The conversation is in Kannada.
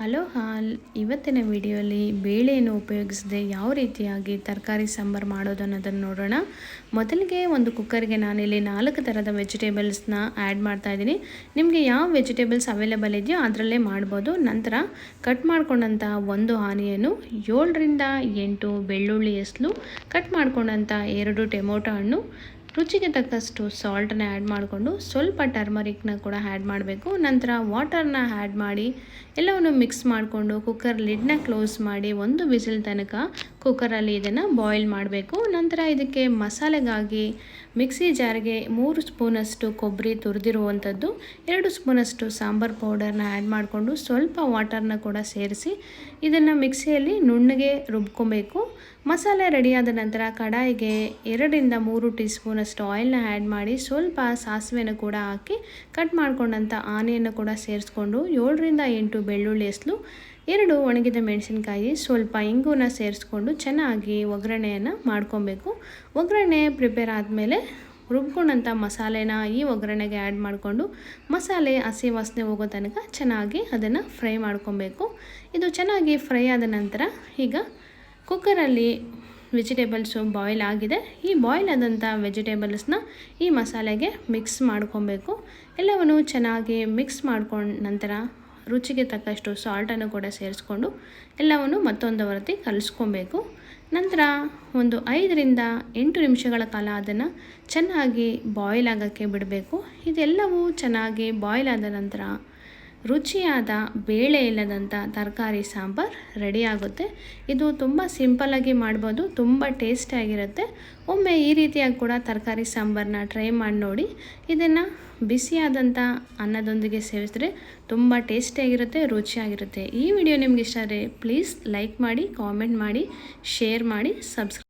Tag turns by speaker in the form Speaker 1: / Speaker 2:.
Speaker 1: ಹಲೋ ಹಾಲ್ ಇವತ್ತಿನ ವಿಡಿಯೋಲಿ ಬೇಳೆಯನ್ನು ಉಪಯೋಗಿಸದೆ ಯಾವ ರೀತಿಯಾಗಿ ತರಕಾರಿ ಸಾಂಬಾರು ಮಾಡೋದು ಅನ್ನೋದನ್ನು ನೋಡೋಣ. ಮೊದಲಿಗೆ ಒಂದು ಕುಕ್ಕರ್ಗೆ ನಾನಿಲ್ಲಿ ನಾಲ್ಕು ಥರದ ವೆಜಿಟೇಬಲ್ಸ್ನ ಆ್ಯಡ್ ಮಾಡ್ತಾ ಇದ್ದೀನಿ. ನಿಮಗೆ ಯಾವ ವೆಜಿಟೇಬಲ್ಸ್ ಅವೈಲೇಬಲ್ ಇದೆಯೋ ಅದರಲ್ಲೇ ಮಾಡ್ಬೋದು. ನಂತರ ಕಟ್ ಮಾಡ್ಕೊಂಡಂಥ ಒಂದು ಆನಿಯನ್ನು ಏಳರಿಂದ ಎಂಟು ಬೆಳ್ಳುಳ್ಳಿ ಎಸ್ಲು, ಕಟ್ ಮಾಡ್ಕೊಂಡಂಥ ಎರಡು ಟೊಮೊಟೊ ಹಣ್ಣು ರುಚಿಗೆ ತಕ್ಕಷ್ಟು ಸಾಲ್ಟನ್ನ ಆ್ಯಡ್ ಮಾಡಿಕೊಂಡು ಸ್ವಲ್ಪ ಟರ್ಮರಿಕ್ನ ಕೂಡ ಆ್ಯಡ್ ಮಾಡಬೇಕು. ನಂತರ ವಾಟರ್ನ ಆ್ಯಡ್ ಮಾಡಿ ಎಲ್ಲವನ್ನು ಮಿಕ್ಸ್ ಮಾಡಿಕೊಂಡು ಕುಕ್ಕರ್ ಲಿಡ್ನ ಕ್ಲೋಸ್ ಮಾಡಿ ಒಂದು ವಿಸಿಲ್ ತನಕ ಕುಕ್ಕರಲ್ಲಿ ಇದನ್ನು ಬಾಯ್ಲ್ ಮಾಡಬೇಕು. ನಂತರ ಇದಕ್ಕೆ ಮಸಾಲೆಗಾಗಿ ಮಿಕ್ಸಿ ಜಾರ್ಗೆ ಮೂರು ಸ್ಪೂನಷ್ಟು ಕೊಬ್ಬರಿ ತುರಿದಿರುವಂಥದ್ದು ಎರಡು ಸ್ಪೂನಷ್ಟು ಸಾಂಬಾರು ಪೌಡರ್ನ ಆ್ಯಡ್ ಮಾಡಿಕೊಂಡು ಸ್ವಲ್ಪ ವಾಟರ್ನ ಕೂಡ ಸೇರಿಸಿ ಇದನ್ನು ಮಿಕ್ಸಿಯಲ್ಲಿ ನುಣ್ಣಗೆ ರುಬ್ಕೊಬೇಕು. ಮಸಾಲೆ ರೆಡಿಯಾದ ನಂತರ ಕಡಾಯಿಗೆ ಎರಡರಿಂದ ಮೂರು ಟೀ ಸ್ಪೂನಷ್ಟು ಆಯಿಲ್ನ ಆ್ಯಡ್ ಮಾಡಿ ಸ್ವಲ್ಪ ಸಾಸಿವೆನ ಕೂಡ ಹಾಕಿ ಕಟ್ ಮಾಡ್ಕೊಂಡಂಥ ಆನೆಯನ್ನು ಕೂಡ ಸೇರಿಸ್ಕೊಂಡು ಏಳರಿಂದ ಎಂಟು ಬೆಳ್ಳುಳ್ಳಿ ಎಸ್ಲು ಎರಡು ಒಣಗಿದ ಮೆಣಸಿನ್ಕಾಯಿ, ಸ್ವಲ್ಪ ಇಂಗುನ ಸೇರಿಸ್ಕೊಂಡು ಚೆನ್ನಾಗಿ ಒಗ್ಗರಣೆಯನ್ನು ಮಾಡ್ಕೊಬೇಕು. ಒಗ್ಗರಣೆ ಪ್ರಿಪೇರ್ ಆದಮೇಲೆ ರುಬ್ಕೊಂಡಂಥ ಮಸಾಲೆನ ಈ ಒಗ್ಗರಣೆಗೆ ಆ್ಯಡ್ ಮಾಡಿಕೊಂಡು ಮಸಾಲೆ, ಹಸಿ ವಾಸನೆ ಹೋಗೋ ತನಕ ಚೆನ್ನಾಗಿ ಅದನ್ನು ಫ್ರೈ ಮಾಡ್ಕೊಬೇಕು. ಇದು ಚೆನ್ನಾಗಿ ಫ್ರೈ ಆದ ನಂತರ ಈಗ ಕುಕ್ಕರಲ್ಲಿ ವೆಜಿಟೇಬಲ್ಸು ಬಾಯ್ಲ್ ಆಗಿದೆ. ಈ ಬಾಯ್ಲ್ ಆದಂಥ ವೆಜಿಟೇಬಲ್ಸ್ನ ಈ ಮಸಾಲೆಗೆ ಮಿಕ್ಸ್ ಮಾಡ್ಕೊಬೇಕು. ಎಲ್ಲವನ್ನು ಚೆನ್ನಾಗಿ ಮಿಕ್ಸ್ ಮಾಡ್ಕೊಂಡ ನಂತರ ರುಚಿಗೆ ತಕ್ಕಷ್ಟು ಸಾಲ್ಟನ್ನು ಕೂಡ ಸೇರಿಸ್ಕೊಂಡು ಎಲ್ಲವನ್ನು ಮತ್ತೊಂದು ವರತಿ ಕಲಿಸ್ಕೊಬೇಕು. ನಂತರ ಒಂದು ಐದರಿಂದ ಎಂಟು ನಿಮಿಷಗಳ ಕಾಲ ಅದನ್ನು ಚೆನ್ನಾಗಿ ಬಾಯ್ಲ್ ಆಗೋಕ್ಕೆ ಬಿಡಬೇಕು. ಇದೆಲ್ಲವೂ ಚೆನ್ನಾಗಿ ಬಾಯ್ಲ್ ಆದ ನಂತರ ರುಚಿಯಾದ ಬೇಳೆ ಇಲ್ಲದಂಥ ತರಕಾರಿ ಸಾಂಬಾರು ರೆಡಿಯಾಗುತ್ತೆ ಇದು ತುಂಬ ಸಿಂಪಲ್ಲಾಗಿ ಮಾಡ್ಬೋದು, ತುಂಬ ಟೇಸ್ಟಿಯಾಗಿರುತ್ತೆ ಒಮ್ಮೆ ಈ ರೀತಿಯಾಗಿ ಕೂಡ ತರಕಾರಿ ಸಾಂಬಾರನ್ನ ಟ್ರೈ ಮಾಡಿ ನೋಡಿ. ಇದನ್ನು ಬಿಸಿಯಾದಂಥ ಅನ್ನದೊಂದಿಗೆ ಸೇವಿಸಿದ್ರೆ ತುಂಬ ಟೇಸ್ಟಿಯಾಗಿರುತ್ತೆ ರುಚಿಯಾಗಿರುತ್ತೆ ಈ ವಿಡಿಯೋ ನಿಮ್ಗೆ ಇಷ್ಟ ಆದರೆ ಪ್ಲೀಸ್ ಲೈಕ್ ಮಾಡಿ ಕಾಮೆಂಟ್ ಮಾಡಿ ಶೇರ್ ಮಾಡಿ ಸಬ್ಸ್ಕ್ರೈಬ್